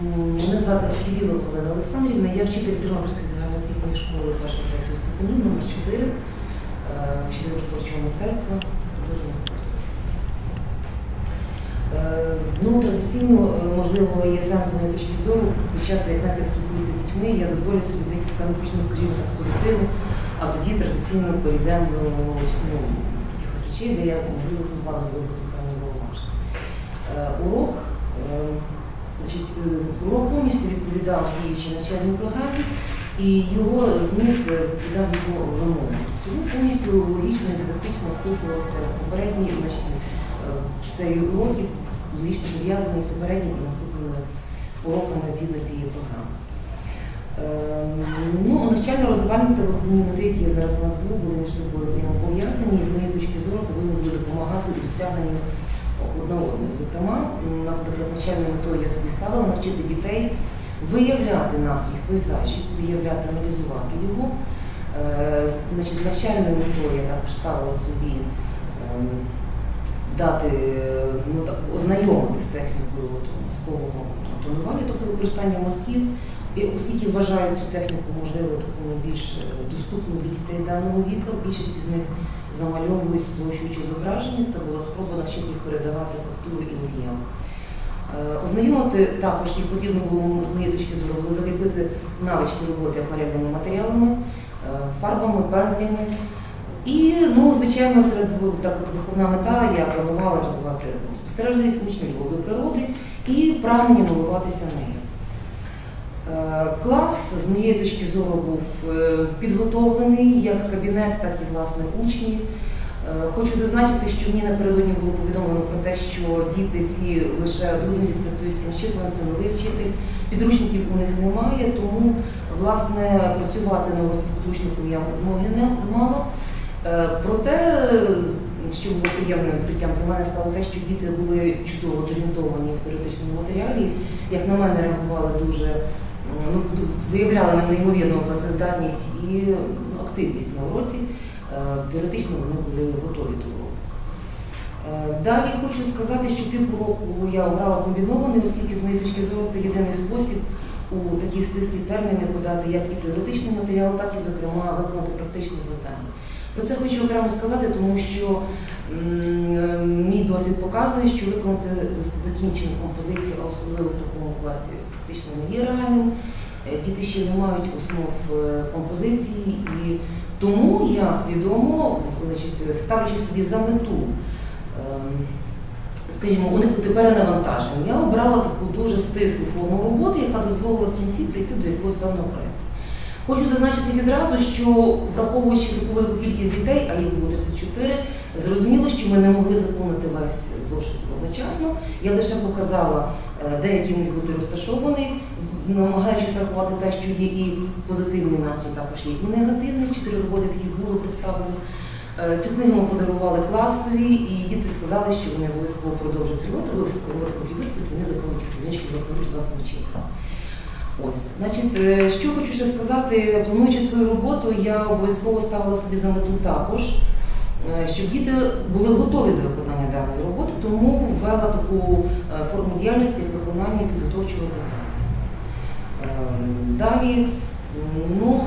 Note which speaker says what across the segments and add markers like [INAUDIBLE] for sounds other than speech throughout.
Speaker 1: М, Мене звати Фізіла Галина Олександрівна, я вчитель Тернопільської загальноосвітньої школи першого третього ступенів номер 4, е, вчитель творчого мистецтва. Е, Ну, традиційно, е, можливо, є сенс з моєї точки зору почати, як знаєте, спілкуються з дітьми, я дозволю собі декілька, почну, скажімо так, з позитиву, а тоді традиційно перейдемо до ну, якихось речей, де я, можливо, змогла зробити собі певні зауваження. Е, Урок, е, значить, е, урок повністю відповідав діючій навчальній програмі, і його зміст е, відповідав його вимогам. Тому повністю логічно і дидактично вписувався в попередні, значить, е, серію уроків, логічно пов'язаний з попередніми наступними уроками згідно цієї програми. Е, Ну, навчально-розвивальні та виховні мети, які я зараз назву, були між собою взаємопов'язані і з моєї точки зору повинні були допомагати у досягненню одне одного. Зокрема, наприклад, навчальною метою я собі ставила навчити дітей виявляти настрій в пейзажі, виявляти, аналізувати його. Е, Значить, навчальною метою я також ставила собі ем, дати, ну, ознайомити з технікою от, мозкового тонування, тобто використання мозків. Оскільки вважаю цю техніку, можливо, таку найбільш е, доступну для дітей даного віку, більшість з них замальовують, сплощуючи зображення, це була спроба навчити їх передавати фактуру і об'єм. Е, Ознайомити також їх потрібно було, з моєї точки зору, закріпити навички роботи акварельними матеріалами, е, фарбами, пензлями. І, ну, звичайно, серед так, от виховна мета я планувала розвивати спостережливість учнів, до природи і прагнення милуватися нею. Е, Клас, з моєї точки зору, був е, підготовлений як кабінет, так і власне учні. Е, Хочу зазначити, що мені напередодні було повідомлено про те, що діти ці лише другий місяць працюють з цим вчителем, це новий вчитель. Підручників у них немає, тому власне працювати на з підручником я змоги не мала. Проте, що було приємним відкриттям для мене стало те, що діти були чудово зорієнтовані в теоретичному матеріалі. Як на мене, реагували дуже, ну, виявляли неймовірну працездатність і ну, активність на уроці. Е, Теоретично вони були готові до уроку. Е, Далі хочу сказати, що тип уроку я обрала комбінований, оскільки з моєї точки зору це єдиний спосіб у такі стислі терміни подати як і теоретичний матеріал, так і, зокрема, виконати практичні завдання. Про це хочу окремо сказати, тому що мій досвід показує, що виконати закінчену композицію, а особливо в такому класі, фактично не є реальним. Е, Діти ще не мають основ е, композиції, і тому я свідомо, значить, ставлячи собі за мету, ем, скажімо, уникнути перенавантажень, я обрала таку дуже стислу форму роботи, яка дозволила в кінці прийти до якогось певного проєкту. Хочу зазначити відразу, що враховуючи велику кількість дітей, а їх було 34, зрозуміло, що ми не могли заповнити весь зошит одночасно. Я лише показала, е, де який них бути розташований, намагаючись врахувати те, що є і позитивний настрій, також є і негативний. Чотири роботи таких було представлено. Е, Цю книгу ми подарували класові, і діти сказали, що вони обов'язково продовжують роботу, обов'язково роботи, котрі вони заповнюють сторіночки, власноруч власне вчителя. Ось, значить, е, що хочу ще сказати, плануючи свою роботу, я обов'язково ставила собі за мету також, е, щоб діти були готові до виконання даної роботи, тому ввела таку е, форму діяльності як виконання підготовчого завдання. Ем, Далі, ну,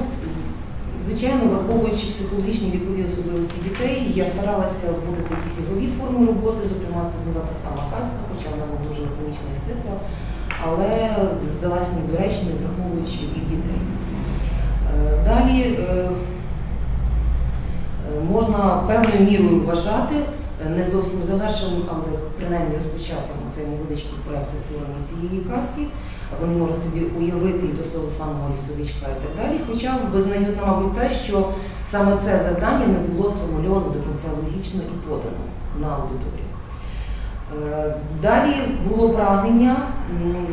Speaker 1: звичайно, враховуючи психологічні вікові особливості дітей, я старалася вводити якісь ігрові форми роботи, зокрема, це була та сама казка, хоча вона була дуже лаконічна і стисла, але здалась мені доречною, враховуючи вік дітей. Е, Далі е, е, можна певною мірою вважати, не зовсім завершеним, але принаймні розпочатим цей невеличкий проєкт створення цієї казки. Вони можуть собі уявити і до того самого лісовичка і так далі. Хоча визнають, мабуть, те, що саме це завдання не було сформульовано до кінця логічно і подано на аудиторію. Е, Далі було прагнення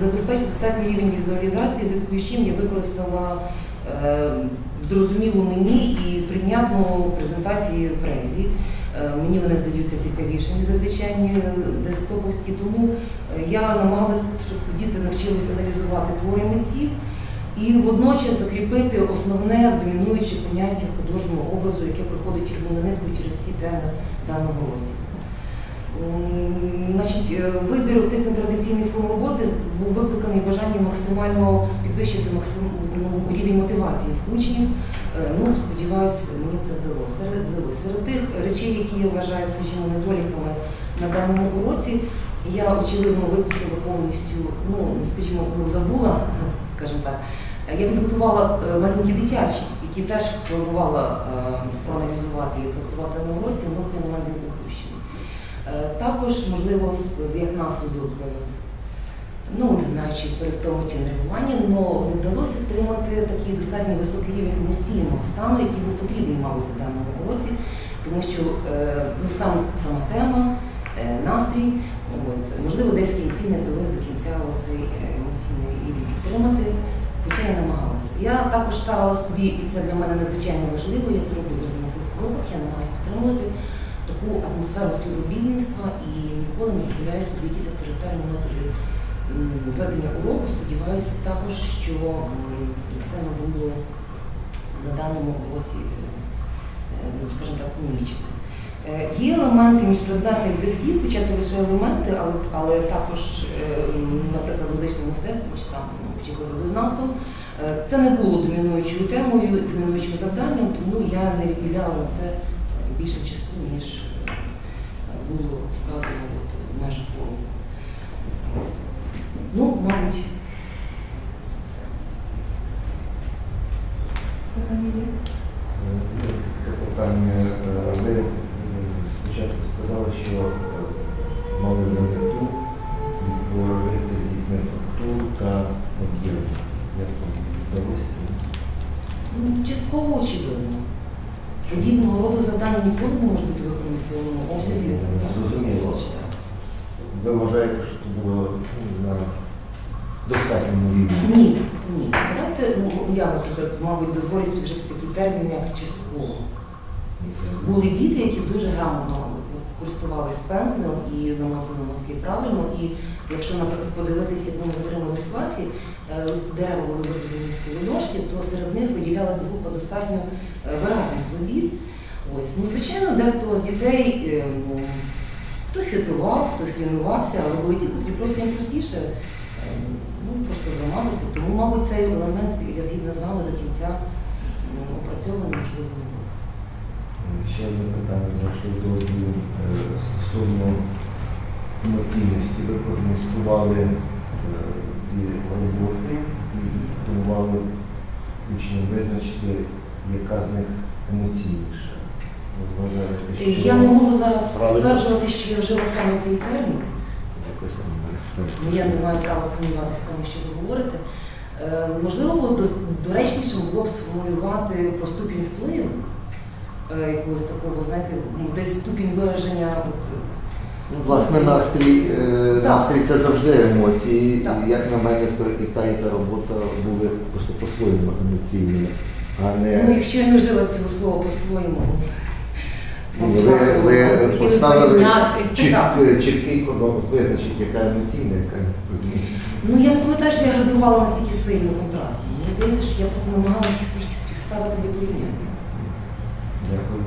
Speaker 1: забезпечити достатній рівень візуалізації, в зв'язку з чим я використала е, зрозумілу мені і прийнятну презентацію Презі. Е, Мені вони здаються цікавішими за звичайні десктоповські, тому я намагалася, щоб діти навчилися аналізувати твори митців і водночас закріпити основне домінуюче поняття художнього образу, яке проходить червоною ниткою через всі теми даного розділу. Значить, е, вибір тих нетрадиційних форм роботи був викликаний бажанням максимально підвищити максим... ну, рівень мотивації в учнів. Е, Ну, сподіваюся, мені це вдалося. Серед. Серед тих речей, які я вважаю, скажімо, недоліками на даному уроці, я очевидно випустила повністю, ну скажімо, ну, забула, [LAUGHS] скажімо так. Я підготувала е, малюнки дитячі, які теж планувала проаналізувати і працювати на уроці, але цей момент був допущений. Е, Також, можливо, як наслідок, е, ну не знаю, чи перевтому чи нервування, але не вдалося втримати такий достатньо високий рівень емоційного стану, який був потрібний, мабуть, на даному уроці, тому що е, ну, сам, сама тема, е, настрій, от, можливо, десь в кінці не вдалося до кінця цей емоційний рівень підтримати, хоча я намагалася. Я також ставила собі, і це для мене надзвичайно важливо, я це роблю завжди на своїх уроках, я намагаюся підтримувати таку атмосферу співробітництва і ніколи не дозволяю собі якісь авторитарні методи ведення уроку. Сподіваюся також, що це не було на даному уроці, е, е, ну, скажімо так, помічено. Е, Є елементи міжпредметних зв'язків, хоча це лише елементи, але, але також, наприклад, з медичним мистецтвом чи там ну, чи природознавством. Це не було домінуючою темою, домінуючим завданням, тому я не відділяла на це більше часу, ніж е, було сказано от, в межах. Ось. Ну, мабуть, все.
Speaker 2: Є таке питання. Е, Ви е, спочатку сказали, що е, мали за мету відтворити з дітьми фактуру та об'єм. Як вам вдалося?
Speaker 1: Ну, частково очевидно. Подібного роду завдання ніколи не можуть бути виконані в повному обсязі.
Speaker 2: Зрозуміло. Ви вважаєте, що це було ну, на достатньому рівні?
Speaker 1: Ні, ні. Давайте, ну, я, наприклад, мабуть, дозволю собі вжити такий термін, як частково. Були діти, які дуже грамотно користувалися пензлем і наносили мазки правильно. І якщо, наприклад, подивитися, як ми дотримались в класі, е, дерева були в дошки, то серед них виділялася група достатньо е, виразних робіт. Ось, ну, звичайно, дехто з дітей е, ну, хтось хитрував, хтось лінувався, але були ті, котрі просто їм простіше ну, просто замазати. Тому, мабуть, цей елемент, я згідна з вами до кінця ну, опрацьований, можливо, не.
Speaker 2: Ще одне питання з вашого дозволу е, стосовно емоційності. Ви продемонстрували е, дві роботи і запропонували учням визначити, яка з них емоційніша. Вважаєте,
Speaker 1: Е, Я не можу зараз стверджувати, що я вжила саме цей термін. Ну, Я не маю права сумніватися в тому, що ви говорите. Можливо, до- доречнішим було б сформулювати про ступінь впливу якогось такого, знаєте, ну, десь ступінь вираження. От,
Speaker 2: Ну, власне, настрій, е,
Speaker 1: Так.
Speaker 2: настрій це завжди емоції.
Speaker 1: Так.
Speaker 2: Як на мене, то і та, і та робота були просто по-своєму емоційними, а
Speaker 1: ну,
Speaker 2: не
Speaker 1: якщо я не вжила цього слова по-своєму.
Speaker 2: Ви, ви
Speaker 1: це
Speaker 2: поставили
Speaker 1: порівняти.
Speaker 2: чіт,
Speaker 1: Так.
Speaker 2: чіткий кордон, от визначить, яка емоційна, яка не.
Speaker 1: Ну я не пам'ятаю, що я градувала настільки сильно контрастно. Мені здається, що я просто намагалася їх трошки співставити для порівняння.
Speaker 2: Дякую.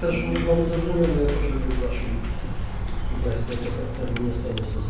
Speaker 3: Теж вам зрозуміло, я теж від вашої бесіди, так, так, місцевості.